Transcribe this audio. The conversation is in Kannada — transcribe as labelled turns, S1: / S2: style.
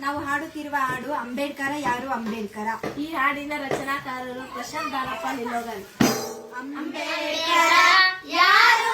S1: ನಾವು ಹಾಡುತ್ತಿರುವ ಹಾಡು ಅಂಬೇಡ್ಕರ ಯಾರು ಅಂಬೇಡ್ಕರ?
S2: ಈ ಹಾಡಿನ ರಚನಾಕಾರರು ಪ್ರಶಾಂತ್ ದಾನಪ್ಪ ನಿಲೋಗಲ್
S1: ಅಂಬೇಡ್ಕರ ಯಾರು